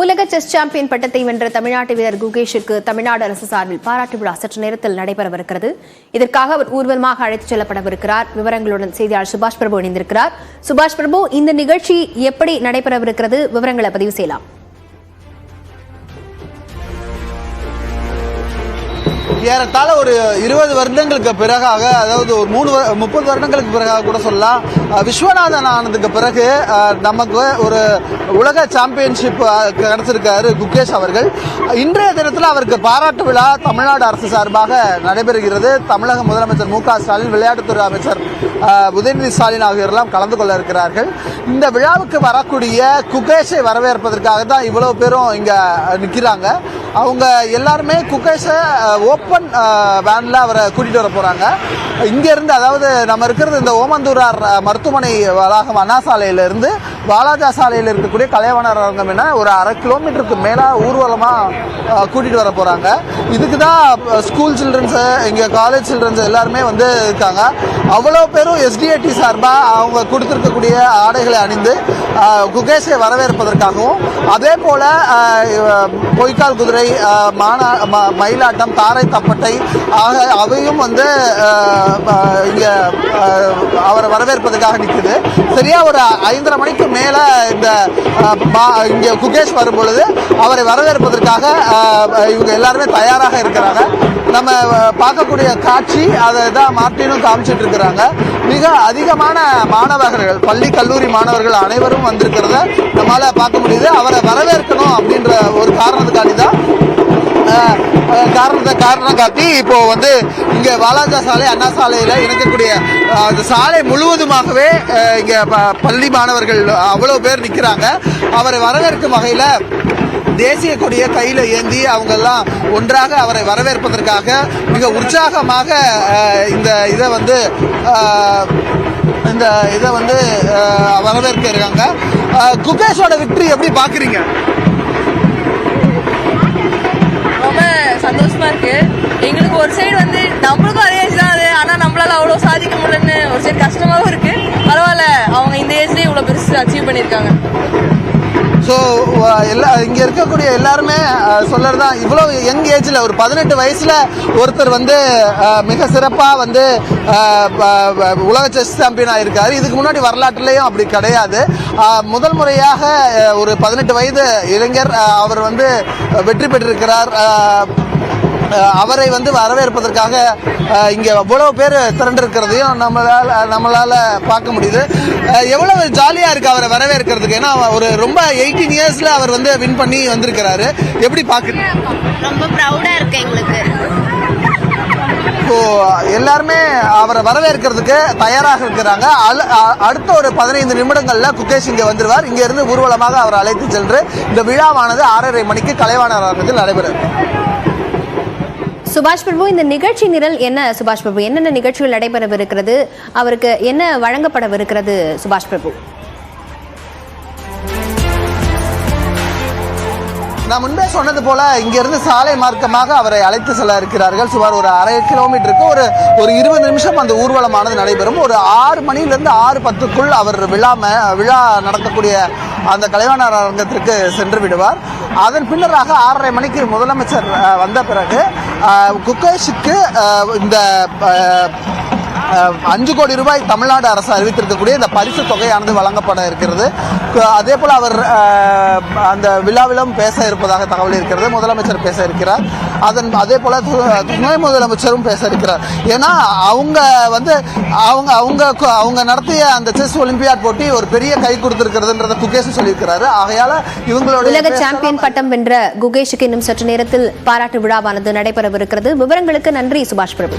உலக chess champion பட்டத்தை வென்ற தமிழ்நாட்டு வீரர் குகேஷுக்கு தமிழ்நாடு அரசு சார்பில் பாராட்டு விழா சற்று நேரத்தில் நடைபெறவிருக்கிறது. இதற்காக அவர் ஊர்வலமாக அழைத்துச் செல்லப்படவிருக்கிறார். விவரங்களுடன் செய்தியாளர் சுபாஷ் பிரபு இணைந்திருக்கிறார். சுபாஷ் பிரபு இந்த நிகழ்ச்சி எப்படி நடைபெறவிருக்கிறது? விவரங்களை பதிவு செய்யலாம். ஏறத்தாழ ஒரு இருபது வருடங்களுக்கு பிறகாக அதாவது ஒரு மூணு வரு- முப்பது வருடங்களுக்கு பிறகாக கூட சொல்லலாம். விஸ்வநாதன் ஆனதுக்கு பிறகு நமக்கு ஒரு உலக சாம்பியன்ஷிப் கிடைச்சிருக்காரு குகேஷ் அவர்கள். இன்றைய தினத்தில் அவருக்கு பாராட்டு விழா தமிழ்நாடு அரசு சார்பாக நடைபெறுகிறது. தமிழக முதலமைச்சர் மு க ஸ்டாலின் விளையாட்டுத்துறை அமைச்சர் உதயநிதி ஸ்டாலின் ஆகியோரெல்லாம் கலந்து கொள்ள இருக்கிறார்கள். இந்த விழாவுக்கு வரக்கூடிய குகேஷை வரவேற்பதற்காக தான் இவ்வளவு பேரும் இங்கே நிற்கிறாங்க அவங்க எல்லாருமே குகேஷை ஓப்பன் வேனில் அவரை கூட்டிகிட்டு வர போகிறாங்க இங்கேருந்து அதாவது நம்ம இருக்கிறது இந்த ஓமந்தூரார் மருத்துவமனை வளாகம் அண்ணா சாலையிலேருந்து வாலாஜா சாலையில் இருக்கக்கூடிய கலைவாணர் அரங்கம் என ஒரு அரை கிலோமீட்டருக்கு மேலே ஊர்வலமாக கூட்டிகிட்டு வர போகிறாங்க இதுக்கு தான் ஸ்கூல் சில்ட்ரன்ஸு இங்கே காலேஜ் சில்ட்ரன்ஸ் எல்லாருமே வந்து இருக்காங்க. அவ்வளோ பேரும் எஸ்டிஏடி சார்பாக அவங்க கொடுத்துருக்கக்கூடிய ஆடைகளை அணிந்து குகேஷை வரவேற்பதற்காகவும் அதே போல் பொய்க்கால் குதிரை மானா மயிலாட்டம் தாரை தப்பட்டை ஆக அவையும் வந்து இங்கே அவரை வரவேற்பதற்காக நிற்குது சரியாக ஒரு ஐந்தரை மணிக்கு மேலே இந்த இங்கே மா- குகேஷ் வரும்பொழுது அவரை வரவேற்பதற்காக இவங்க எல்லாருமே தயாராக இருக்கிறாங்க. நம்ம பார்க்கக்கூடிய காட்சி அதை தான் மார்ட்டினும் காமிச்சிட்டு இருக்கிறாங்க. மிக அதிகமான மாணவர்கள் பள்ளி கல்லூரி மாணவர்கள் அனைவரும் வந்திருக்கிறத நம்மளால் பார்க்க முடியுது. அவரை வரவேற்கணும் அப்படின்ற ஒரு காரணத்துக்காண்டி தான் காரணத்தை காரணம் காட்டி இப்போ வந்து இங்கே வாலாஜா சாலை அண்ணா சாலையில் இணைக்கக்கூடிய அந்த சாலை முழுவதுமாகவே இங்கே ப- பள்ளி மாணவர்கள் அவ்வளோ பேர் நிற்கிறாங்க அவரை வரவேற்கும் வகையில் தேசிய கொடியை கையில் ஏந்தி அவங்கெல்லாம் ஒன்றாக அவரை வரவேற்பதற்காக மிக உற்சாகமாக இந்த இதை வந்து இந்த இதை வந்து வரவேற்க இருக்காங்க. குபேஷோட குகேஷோட வெற்றி எப்படி பார்க்குறீங்க? சந்தோஷமா இருக்கு. எங்களுக்கு ஒரு சைடு வந்து நம்மளுக்கும் அதே ஏஜ் தான் அது. ஆனா நம்மளால அவ்வளவு சாதிக்க முடியலன்னு ஒரு சைடு கஷ்டமாவும் இருக்கு. பரவாயில்ல அவங்க இந்த ஏஜ்லயே இவ்வளவு பெருசு அச்சீவ் பண்ணிருக்காங்க ஸோ எல்லா இங்கே இருக்கக்கூடிய எல்லாருமே சொல்லறது தான் இவ்வளோ யங் ஏஜில் ஒரு பதினெட்டு வயசில் ஒருத்தர் வந்து மிக சிறப்பாக வந்து உலக செஸ் சாம்பியனாக இருக்கார் இதுக்கு முன்னாடி வரலாற்றுலேயும் அப்படி கிடையாது. முதல் முறையாக ஒரு பதினெட்டு வயது இளைஞர் அவர் வந்து வெற்றி பெற்றிருக்கிறார். அவரை வந்து வரவேற்பதற்காக இங்க அவ்வளவு பேர் திரண்டிருக்கிறதையும் நம்மளால நம்மளால பார்க்க முடியுது. எவ்வளவு ஜாலியா இருக்கு அவரை வரவேற்கிறதுக்கு. ஏன்னா ஒரு ரொம்ப எயிட்டீன் இயர்ஸ்ல அவர் வந்து வின் பண்ணி வந்திருக்கிறாரு. எப்படி பாக்குறீங்க ரொம்ப ப்ரௌடா இருக்கு எங்களுக்கு. இப்போ எல்லாருமே அவரை வரவேற்கிறதுக்கு தயாராக இருக்கிறாங்க. அல- அடுத்த ஒரு பதினைந்து நிமிடங்கள்ல குகேஷ் இங்க வந்துருவார். இங்க இருந்து ஊர்வலமாக அவர் அழைத்து சென்று இந்த விழாவானது ஆறரை மணிக்கு கலைவாணர் அரங்கத்தில் நடைபெறும். சுபாஷ் பிரபு இந்த நிகழ்ச்சி நிரல் என்ன சுபாஷ் பிரபு? என்னென்ன நிகழ்ச்சிகள் நடைபெறவிருக்கிறது? அவருக்கு என்ன வழங்கப்படவிருக்கிறது சுபாஷ் பிரபு? நான் முன்பே சொன்னது போல இங்கிருந்து சாலை மார்க்கமாக அவரை அழைத்து செல்ல இருக்கிறார்கள். சுமார் ஒரு அரை கிலோமீட்டருக்கு ஒரு ஒரு இருபது நிமிஷம் அந்த ஊர்வலமானது நடைபெறும். ஒரு ஆறு மணிலிருந்து ஆறு பத்துக்குள் அவர் விழா ம- விழா நடக்கக்கூடிய அந்த கலைவாணர் அரங்கத்திற்கு சென்று விடுவார். அதன் பின்னராக ஆறரை மணிக்கு முதலமைச்சர் வந்த பிறகு அஹ், குகேஷுக்கு இந்த அஞ்சு கோடி ரூபாய் தமிழ்நாடு அரசு அறிவித்திருக்கக்கூடிய இந்த பரிசு தொகையானது வழங்கப்பட இருக்கிறது. அதே போல அவர் அந்த விழாவிலும் பேச இருப்பதாக தகவல் இருக்கிறது. முதலமைச்சர் பேச இருக்கிறார். அதன் அதே போல துணை முதலமைச்சரும் பேச இருக்கிறார். ஏன்னா அவங்க வந்து அவங்க அவங்க அவங்க நடத்திய அந்த செஸ் ஒலிம்பியாட் போட்டி ஒரு பெரிய கை கொடுத்திருக்கிறதுன்றத குகேஷ் சொல்லியிருக்கிறாரு. ஆகையால இவங்களோட உலக சாம்பியன் பட்டம் வென்ற குகேஷுக்கு இன்னும் சற்று நேரத்தில் பாராட்டு விழாவானது நடைபெறவிருக்கிறது. விவரங்களுக்கு நன்றி சுபாஷ் பிரபு.